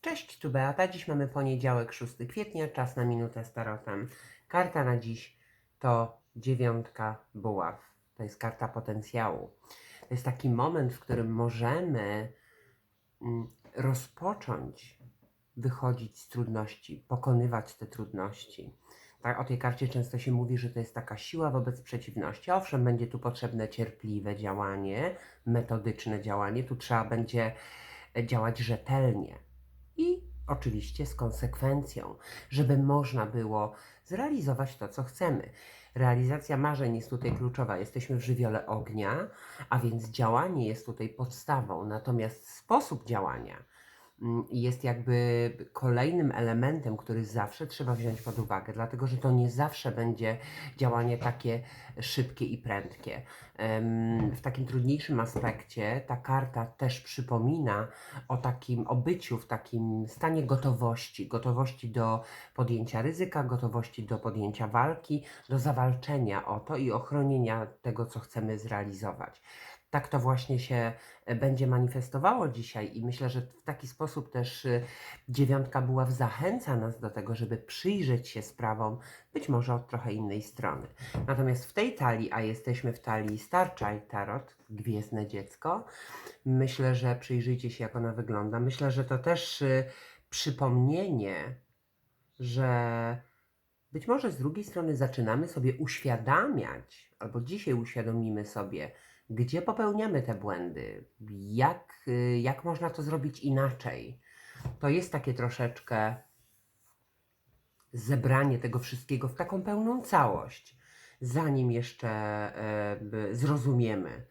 Cześć, tu Beata. Dziś mamy poniedziałek, 6 kwietnia, czas na minutę z tarotem. Karta na dziś to dziewiątka buław. To jest karta potencjału. To jest taki moment, w którym możemy mm, rozpocząć wychodzić z trudności, pokonywać te trudności. Tak, o tej karcie często się mówi, że to jest taka siła wobec przeciwności. Owszem, będzie tu potrzebne cierpliwe działanie, metodyczne działanie. Tu trzeba będzie e, działać rzetelnie i oczywiście z konsekwencją, żeby można było zrealizować to, co chcemy. Realizacja marzeń jest tutaj kluczowa. Jesteśmy w żywiole ognia, a więc działanie jest tutaj podstawą, natomiast sposób działania jest jakby kolejnym elementem, który zawsze trzeba wziąć pod uwagę, dlatego że to nie zawsze będzie działanie takie szybkie i prędkie. W takim trudniejszym aspekcie ta karta też przypomina o takim obyciu, w takim stanie gotowości, gotowości do podjęcia ryzyka, gotowości do podjęcia walki, do zawalczenia o to i ochronienia tego, co chcemy zrealizować. Tak to właśnie się e, będzie manifestowało dzisiaj i myślę, że w taki sposób też y, dziewiątka buław zachęca nas do tego, żeby przyjrzeć się sprawom być może od trochę innej strony. Natomiast w tej talii, a jesteśmy w talii Star Child Tarot, Gwiezdne Dziecko, myślę, że przyjrzyjcie się, jak ona wygląda. Myślę, że to też y, przypomnienie, że być może z drugiej strony zaczynamy sobie uświadamiać, albo dzisiaj uświadomimy sobie, gdzie popełniamy te błędy, jak, y, jak można to zrobić inaczej. To jest takie troszeczkę zebranie tego wszystkiego w taką pełną całość, zanim jeszcze b- zrozumiemy,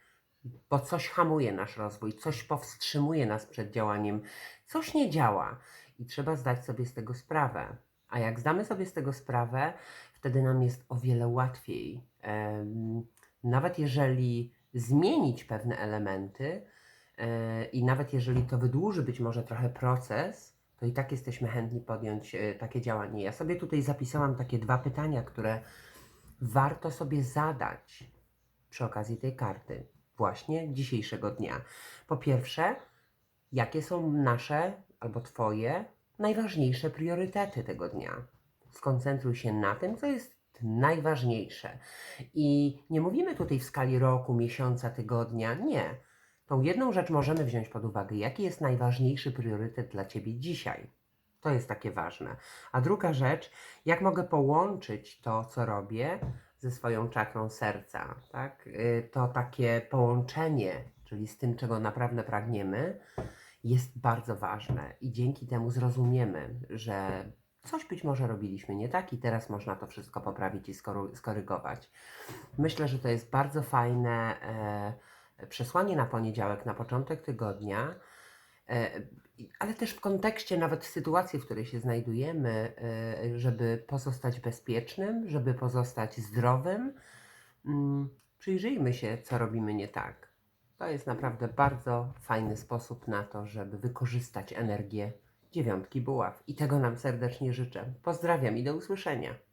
bo coś hamuje nasz rozwój, coś powstrzymuje nas przed działaniem, coś nie działa i trzeba zdać sobie z tego sprawę. A jak zdamy sobie z tego sprawę, wtedy nam jest o wiele łatwiej. Em, nawet jeżeli zmienić pewne elementy e, i nawet jeżeli to wydłuży być może trochę proces, to i tak jesteśmy chętni podjąć e, takie działanie. Ja sobie tutaj zapisałam takie dwa pytania, które warto sobie zadać przy okazji tej karty, właśnie dzisiejszego dnia. Po pierwsze, jakie są nasze albo Twoje najważniejsze priorytety tego dnia? Skoncentruj się na tym, co jest najważniejsze. I nie mówimy tutaj w skali roku, miesiąca, tygodnia. Nie. Tą jedną rzecz możemy wziąć pod uwagę. Jaki jest najważniejszy priorytet dla Ciebie dzisiaj? To jest takie ważne. A druga rzecz, jak mogę połączyć to, co robię, ze swoją czakrą serca, tak? Y, To takie połączenie, czyli z tym, czego naprawdę pragniemy, jest bardzo ważne i dzięki temu zrozumiemy, że coś być może robiliśmy nie tak i teraz można to wszystko poprawić i skorygować. Myślę, że to jest bardzo fajne e, przesłanie na poniedziałek, na początek tygodnia, e, ale też w kontekście nawet sytuacji, w której się znajdujemy, e, żeby pozostać bezpiecznym, żeby pozostać zdrowym. Mm, Przyjrzyjmy się, co robimy nie tak. To jest naprawdę bardzo fajny sposób na to, żeby wykorzystać energię dziewiątki buław. I tego nam serdecznie życzę. Pozdrawiam i do usłyszenia.